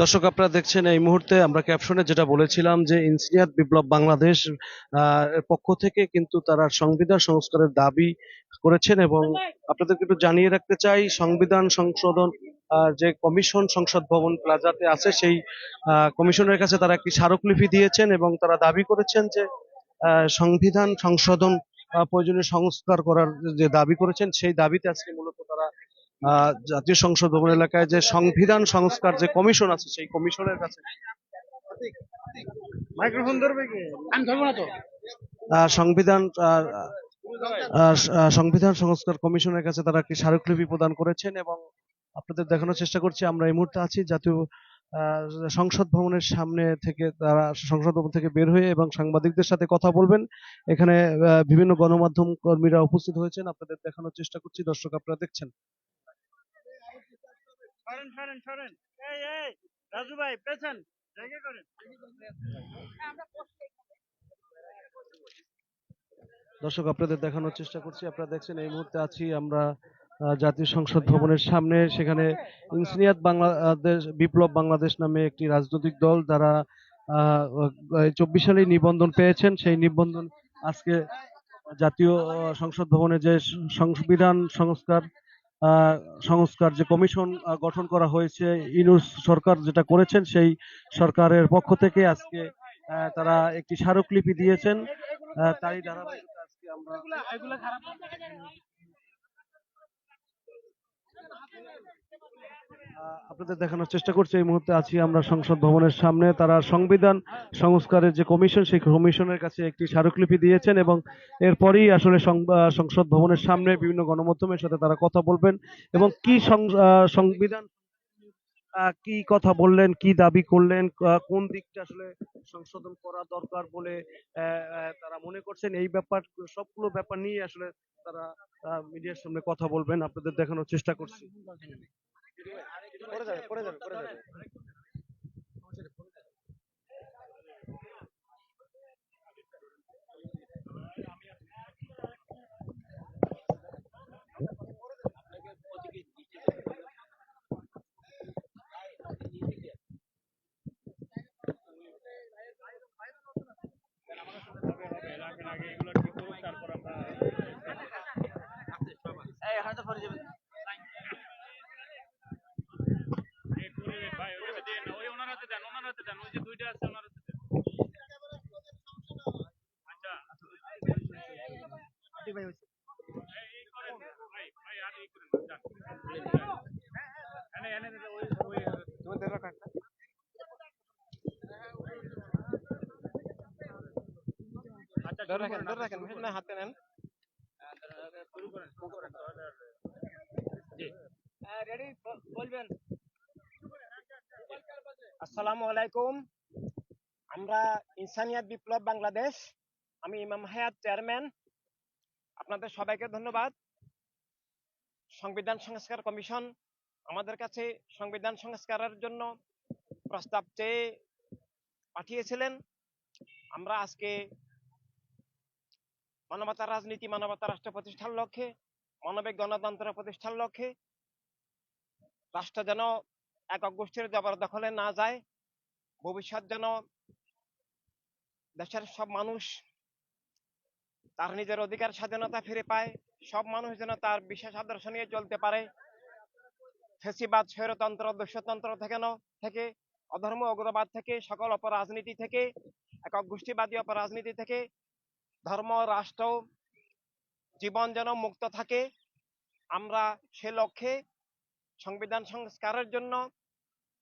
দর্শক, আপনারা দেখছেন এই মুহূর্তে আমরা ক্যাপশনে যেটা বলেছিলাম যে ইনসিনিয়াত বিপ্লব বাংলাদেশ পক্ষ থেকে কিন্তু তারা সংবিধান সংস্কারের দাবি করেছেন এবং আপনাদেরকে একটু জানিয়ে রাখতে চাই, সংবিধান সংশোধন যে কমিশন সংসদ ভবন প্লাজাতে আছে, সেই কমিশনের কাছে তারা একটি স্মারকলিপি দিয়েছেন এবং তারা দাবি করেছেন যে সংবিধান সংশোধন প্রয়োজনীয় সংস্কার করার যে দাবি করেছেন, সেই দাবিতে আজকে মূলত তারা জাতীয় সংসদ ভবন এলাকায় যে সংবিধান সংস্কার যে কমিশন আছে সেই কমিশনের কাছে। মাইক্রোফোন ধরবে কি? আমি ধরবো না তো। সংবিধান সংবিধান সংস্কার কমিশনের কাছে তারা একটি স্মারকলিপি প্রদান করেছেন এবং আপনাদের দেখানোর চেষ্টা করছি আমরা এই মুহূর্তে আছি জাতীয় সংসদ ভবনের সামনে থেকে তারা সংসদ ভবন থেকে বের হয়ে এবং সাংবাদিকদের সাথে কথা বলবেন। এখানে বিভিন্ন গণমাধ্যম কর্মীরা উপস্থিত হয়েছেন আপনাদের দেখানোর চেষ্টা করছি দর্শক আপনারা দেখছেন। সরেন সরেন সরেন। এই এই রাজু ভাই পেছন। জায়গা করেন। দর্শক আপনাদের দেখানোর চেষ্টা করছি। আপনারা দেখছেন এই মুহূর্তে আছি আমরা জাতীয় সংসদ ভবনের সামনে। সেখানে ইনসিনিয়াত বাংলাদেশ বিপ্লব বাংলাদেশ নামে একটি রাজনৈতিক দল যারা চব্বিশ সালে নিবন্ধন পেয়েছেন। সেই নিবন্ধন আজকে জাতীয় সংসদ ভবনে যে সংবিধান সংস্কার সংস্কার যে কমিশন গঠন করা হয়েছে, ইনুস সরকার যেটা করেছেন, সেই সরকারের পক্ষ থেকে আজকে তারা একটি স্মারকলিপি দিয়েছেন। তারই ধারাবাহিক আজকে আমরা আপনাদের দেখানোর চেষ্টা করছি। এই মুহূর্তে আছি আমরা সংসদ ভবনের সামনে। তারা সংবিধান সংস্কারের যে কমিশন, সেই কমিশনের কাছে একটি স্মারকলিপি দিয়েছেন এবং এরপরই আসলে সংসদ ভবনের সামনে বিভিন্ন গণমাধ্যমের সাথে তারা কথা বলবেন এবং কি সংবিধান কি কথা বললেন, কি দাবি করলেন কোন দিকটা আসলে সংশোধন করা দরকার বলে তারা মনে করছেন। এই ব্যাপার, সবগুলো ব্যাপার নিয়ে আসলে তারা মিডিয়ার সামনে কথা বলবেন। আপনাদের দেখানোর চেষ্টা করছি। পড়ে যাবে পড়ে যাবে পড়ে যাবে আসসালামু আলাইকুম। আমরা ইনসানিয়াত বিপ্লব বাংলাদেশ। আমি ইমাম হায়াত চেয়ারম্যান। আপনাদের সবাইকে ধন্যবাদ। সংবিধান সংস্কার কমিশন আমাদের কাছে সংবিধান সংস্কারের জন্য প্রস্তাব চেয়ে পাঠিয়েছিলেন। আমরা আজকে মানবতার রাজনীতি মানবতা রাষ্ট্র প্রতিষ্ঠার লক্ষ্যে, মানবিক গণতন্ত্র প্রতিষ্ঠার লক্ষ্যে রাষ্ট্র যেন একক গোষ্ঠীর জবরদখলে না যায়, ভবিষ্যৎ যেন দেশের সব মানুষ তার নিজের অধিকার, স্বাধীনতা ফিরে পায়, সব মানুষ যেন তার বিশেষ আদর্শ নিয়ে চলতে পারে। ফেসিবাদ, স্বৈরতন্ত্র দুষ্যতন্ত্র থেকে থেকে, অধর্ম, অগ্রবাদ থেকে, সকল অপরাজনীতি থেকে, একক গোষ্ঠীবাদী অপরাজনীতি থেকে, ধর্ম, রাষ্ট্র, জীবন যেন মুক্ত থাকে। আমরা সে লক্ষ্যে সংবিধান সংস্কারের জন্য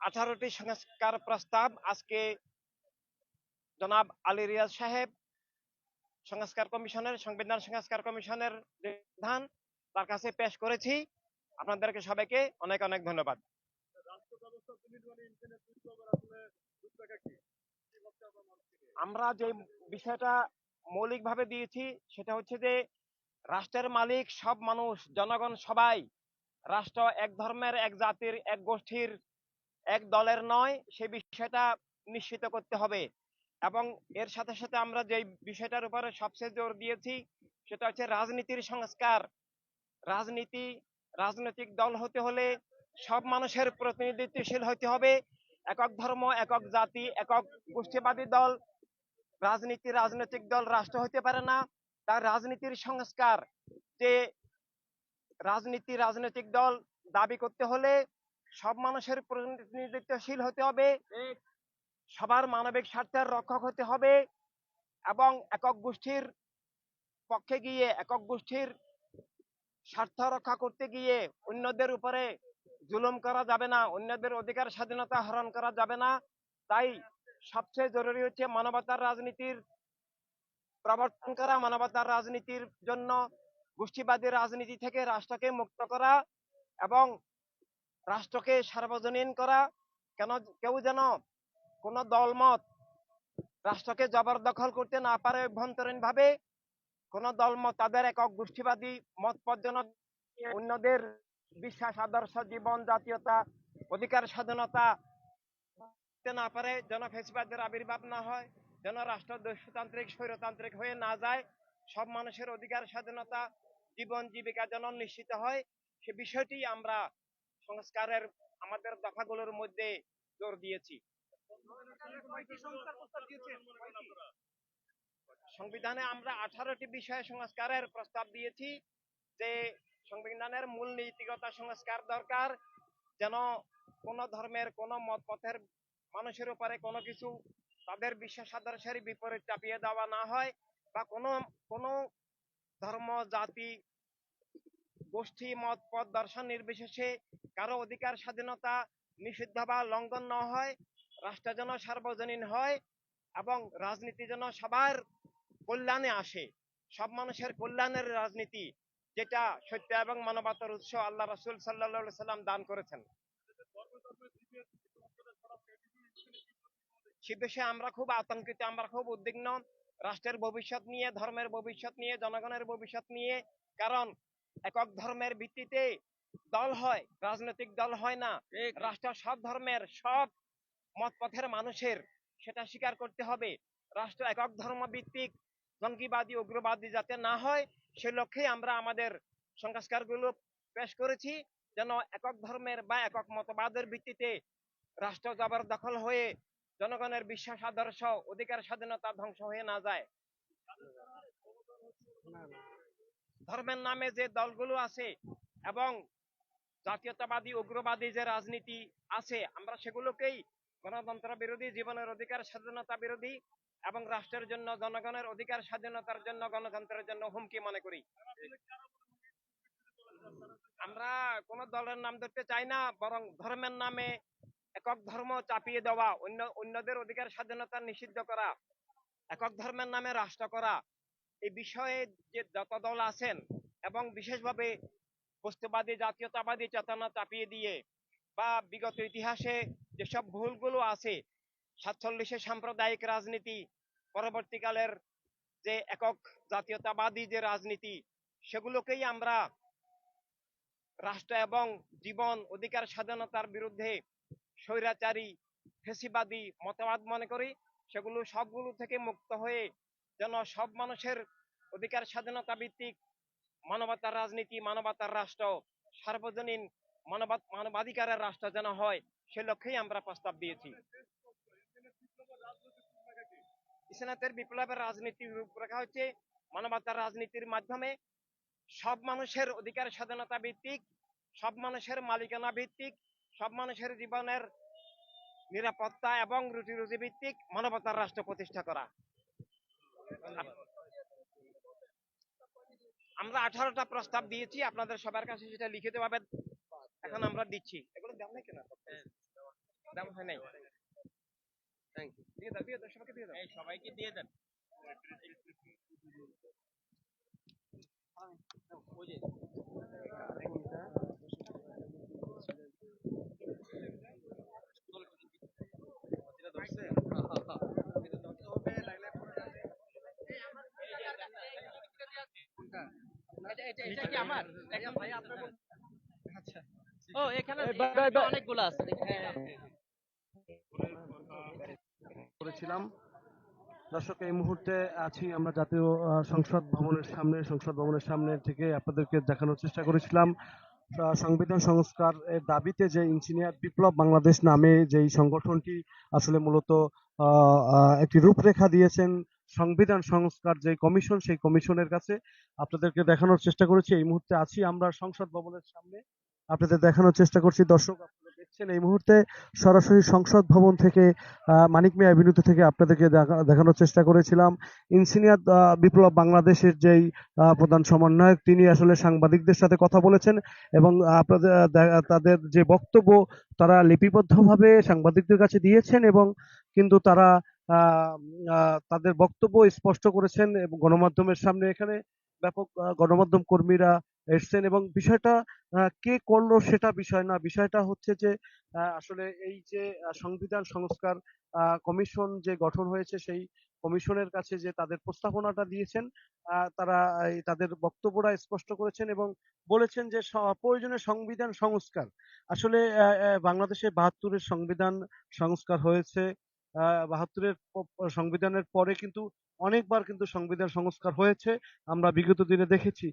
আঠারোটি সংস্কার প্রস্তাব আজকে জনাব আলী রিয়াজ সাহেব, সংস্কার কমিশনের, সংবিধান সংস্কার কমিশনের বিধান তার কাছে পেশ করেছি। আপনাদেরকে সবাইকে অনেক অনেক ধন্যবাদ। আমরা যে বিষয়টা মৌলিকভাবে দিয়েছি, সেটা হচ্ছে যে রাষ্ট্রের মালিক সব মানুষ, জনগণ সবাই, রাষ্ট্র এক ধর্মের, এক জাতির, এক গোষ্ঠীর, এক দলের নয় সেই বিষয়টা নিশ্চিত করতে হবে। এবং এর সাথে সাথে আমরা যে বিষয়টার উপরে সবচেয়ে জোর দিয়েছি, সেটা হচ্ছে রাজনীতির সংস্কার। রাজনীতি রাজনৈতিক দল হতে হলে সব মানুষের প্রতিনিধিত্বশীল হতে হবে। একক ধর্ম, একক জাতি, একক গোষ্ঠীবাদী দল, রাজনীতি, রাজনৈতিক দল, রাষ্ট্র হতে পারে না। তার রাজনীতির সংস্কার, যে রাজনীতি, রাজনৈতিক দল দাবি করতে হলে সব মানুষের প্রতিনিধিত্বশীল হতে হবে। সবার মানবিক স্বার্থের রক্ষক হতে হবে এবং একক গোষ্ঠীর পক্ষে গিয়ে, একক গোষ্ঠীর স্বার্থ রক্ষা করতে গিয়ে অন্যদের উপরে জুলুম করা যাবে না, অন্যদের অধিকার স্বাধীনতা হরণ করা যাবে না। তাই সবচেয়ে জরুরি হচ্ছে মানবতার রাজনীতির প্রবর্তন করা, মানবতার রাজনীতির জন্য গোষ্ঠীবাদী রাজনীতি থেকে রাষ্ট্রকে মুক্ত করা এবং রাষ্ট্রকে সার্বজনীন করা। কেন কেউ যেন কোনো দলমত রাষ্ট্রকে জবরদখল করতে না পারে অভ্যন্তরীণ ভাবে কোন দলমত তাদের একক গোষ্ঠীবাদী মত যেন অন্যদের বিশ্বাস, আদর্শ, জীবন, জাতীয়তা, অধিকার, স্বাধীনতা না পারে যেন ফেসিবাদের আবির্ভাব না হয় যেন রাষ্ট্র দস্যুতান্ত্রিক স্বৈরতান্ত্রিক হয়ে না যায়, সব মানুষের অধিকার, স্বাধীনতা, জীবন, জীবিকা যেন নিশ্চিত হয়, সে বিষয়টি আমরা সংস্কারের, আমাদের দফাগুলোর মধ্যে জোর দিয়েছি। সংবিধানে আমরা আঠারোটি বিষয়ে সংস্কারের প্রস্তাব দিয়েছি যে সংবিধানের মূল নীতিগত সংস্কার দরকার, যেন কোন ধর্মের, কোন মত পথের মানুষের উপরে কোনো কিছু তাদের বিশ্বাস আদর্শের বিপরীত চাপিয়ে দেওয়া না হয় বা কোনো কোনো ধর্ম, জাতি, গোষ্ঠী মত পথ দর্শন নির্বিশেষে কারও অধিকার, স্বাধীনতা নিষিদ্ধ বা লঙ্ঘন না হয়, রাষ্ট্র যেন সার্বজনীন হয় এবং রাজনীতি যেন সবার কল্যাণে আসে। সব মানুষের কল্যাণের রাজনীতি যেটা সত্য এবং মানবতার উৎস আল্লাহ রসুল সাল্লাহ সাল্লাম দান করেছেন। সে বিষয়ে আমরা খুব আতঙ্কিত আমরা খুব উদ্বিগ্ন। রাষ্ট্রের ভবিষ্যৎ নিয়ে ধর্মের ভবিষ্যৎ নিয়ে জনগণের ভবিষ্যৎ নিয়ে কারণ একক ধর্মের ভিত্তিতে দল হয় রাজনৈতিক দল হয় না। রাষ্ট্র সব ধর্মের সব মত পথের মানুষের সেটা স্বীকার করতে হবে। রাষ্ট্র একক ধর্ম ভিত্তিক জঙ্গিবাদী, উগ্রবাদী যাতে না হয় সে লক্ষ্যে আমরা আমাদের সংস্কারগুলো পেশ করেছি, যেন একক ধর্মের বা একক মতবাদের ভিত্তিতে রাষ্ট্র জবরদখল হয়ে জনগণের বিশ্বাস, আদর্শ, অধিকার, স্বাধীনতা ধ্বংস হয়ে না যায়। ধর্মের নামে যে দলগুলো আছে এবং জাতীয়তাবাদী, উগ্রবাদী যে রাজনীতি আছে, আমরা সেগুলোকেই গণতন্ত্র বিরোধী, জীবনের অধিকার, স্বাধীনতা বিরোধী এবং রাষ্ট্রের জন্য, জনগণের অধিকার, স্বাধীনতার জন্য, গণতন্ত্রের জন্য হুমকি মনে করি। আমরা কোন দলের নাম ধরতে চাই না, বরং ধর্মের নামে একক ধর্ম চাপিয়ে দেওয়া, অন্য, অন্যদের অধিকার, স্বাধীনতা নিষিদ্ধ করা, একক ধর্মের নামে রাষ্ট্র করা, এই বিষয়ে যে যত দল আছেন এবং বিশেষভাবে বস্তুবাদী, জাতীয়তাবাদী চেতনা চাপিয়ে দিয়ে বা বিগত ইতিহাসে যেসব ভুলগুলো আছে সাতচল্লিশে সাম্প্রদায়িক রাজনীতি, পরবর্তীকালের যে একক জাতীয়তাবাদী যে রাজনীতি, সেগুলোকেই আমরা রাষ্ট্র এবং জীবন অধিকার স্বাধীনতার বিরুদ্ধে স্বৈরাচারী, ফেসিবাদী মতবাদ মনে করি, সেগুলো সবগুলো থেকে মুক্ত হয়ে যেন সব মানুষের অধিকার স্বাধীনতা ভিত্তিক মানবতার রাজনীতি, মানবতার রাষ্ট্র, সার্বজনীন মানবাধিকারের রাষ্ট্র যেন হয়, সে লক্ষ্যেই আমরা প্রস্তাব দিয়েছি। ইসলামের বিপ্লবের রাজনীতির রূপরেখা হচ্ছে, মানবতার রাজনীতির মাধ্যমে সব মানুষের অধিকার স্বাধীনতা ভিত্তিক, সব মানুষের মালিকানা ভিত্তিক, সব মানুষের জীবনের নিরাপত্তা এবং রুটি রুজি ভিত্তিক মানবতার রাষ্ট্র প্রতিষ্ঠা করা। আমরা আঠারোটা প্রস্তাব দিয়েছি, আপনাদের সবার কাছে সেটা লিখিত ভাবে এখন আমরা দিচ্ছি। এগুলো দাম নাই কেন? দাম হয় নাই থ্যাংক ইউ দিয়ে দাও দিয়ে দাও সবাইকে দিয়ে দাও। সবাইকে দিয়ে দেন। এটা কি আমার? ভাই আপনার আচ্ছা। ও এখানে অনেকগুলো আছে হ্যাঁ। করেছিলাম। দর্শক, এই মুহূর্তে আছি আমরা জাতীয় সংসদ ভবনের সামনে, সংসদ ভবনের সামনে থেকে আপনাদেরকে দেখানোর চেষ্টা করেছিলাম। সংবিধান সংস্কার এর দাবিতে যে ইঞ্জিনিয়ার বিপ্লব বাংলাদেশ নামে যেই সংগঠনটি আসলে মূলত একটি রূপরেখা দিয়েছেন, সংবিধান সংস্কার যে কমিশন, সেই কমিশনের কাছে আপনাদেরকে দেখানোর চেষ্টা করেছি। এই মুহূর্তে আছি আমরা সংসদ ভবনের সামনে। আপনাদের দেখানোর চেষ্টা করছি। দর্শক দেখছেন, এই মুহূর্তে সরাসরি সংসদ ভবন থেকে মানিক মিয়া অ্যাভিনিউতে থেকে আপনাদেরকে দেখা- দেখানোর চেষ্টা করেছিলাম। ইঞ্জিনিয়ার বিপ্লব বাংলাদেশের যেই প্রধান সমন্বয়ক, তিনি আসলে সাংবাদিকদের সাথে কথা বলেছেন এবং আপনাদের তাদের যে বক্তব্য, তারা লিপিবদ্ধভাবে সাংবাদিকদের কাছে দিয়েছেন এবং কিন্তু তারা তাদের বক্তব্য স্পষ্ট করেছেন এবং গণমাধ্যমের সামনে এখানে ব্যাপক গণমাধ্যম কর্মীরা এসছেন এবং বিষয়টা কে করল সেটা বিষয় না। বিষয়টা হচ্ছে যে আসলে এই যে সংবিধান সংস্কার কমিশন যে গঠন হয়েছে সেই কমিশনের কাছে যে তাদের প্রস্তাবনাটা দিয়েছেন তারা তাদের বক্তব্যটা স্পষ্ট করেছেন এবং বলেছেন যে প্রয়োজনে সংবিধান সংস্কার। আসলে বাংলাদেশে বাহাত্তরের সংবিধান সংস্কার হয়েছে। বাহাত্তরের সংবিধানের পরে কিন্তু অনেকবার কিন্তু সংবিধান সংস্কার হয়েছে। আমরা বিগত দিনে দেখেছি।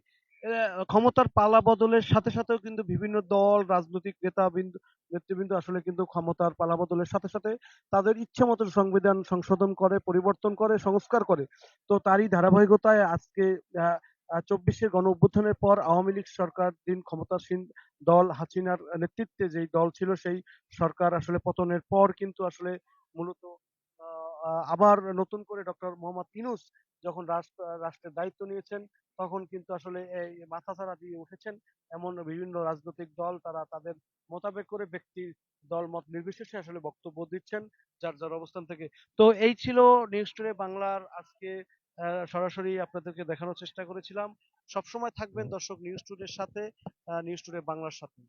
ক্ষমতার পালা বদলের সাথে সাথেও কিন্তু বিভিন্ন দল, রাজনৈতিক নেতা, বিন্দু, নেতৃবৃন্দ আসলে কিন্তু ক্ষমতার পালা বদলের সাথে সাথে তাদের ইচ্ছে মতো সংবিধান সংশোধন করে, পরিবর্তন করে, সংস্কার করে। তো তারই ধারাবাহিকতায় আজকে চব্বিশের গণ অভ্যুত্থানের পর আওয়ামী লীগ সরকার দিন ক্ষমতাসীন দল হাসিনার নেতৃত্বে যেই দল ছিল সেই সরকার আসলে পতনের পর কিন্তু আসলে মূলত আবার নতুন করে ডক্টর মোহাম্মদ ইউনূস যখন রাষ্ট্র রাষ্ট্রের দায়িত্ব নিয়েছেন তখন কিন্তু আসলে এই মাথাচাড়া দিয়ে উঠেছেন। এমন বিভিন্ন রাজনৈতিক দল তারা তাদের মোতাবেক করে ব্যক্তি দল মত নির্বিশেষে আসলে বক্তব্য দিচ্ছেন যার যার অবস্থান থেকে। তো এই ছিল নিউজ টুডে বাংলার আজকে সরাসরি আপনাদেরকে দেখানোর চেষ্টা করেছিলাম। সবসময় থাকবেন দর্শক নিউজ টুডের সাথে নিউজ টুডে বাংলার সাথে।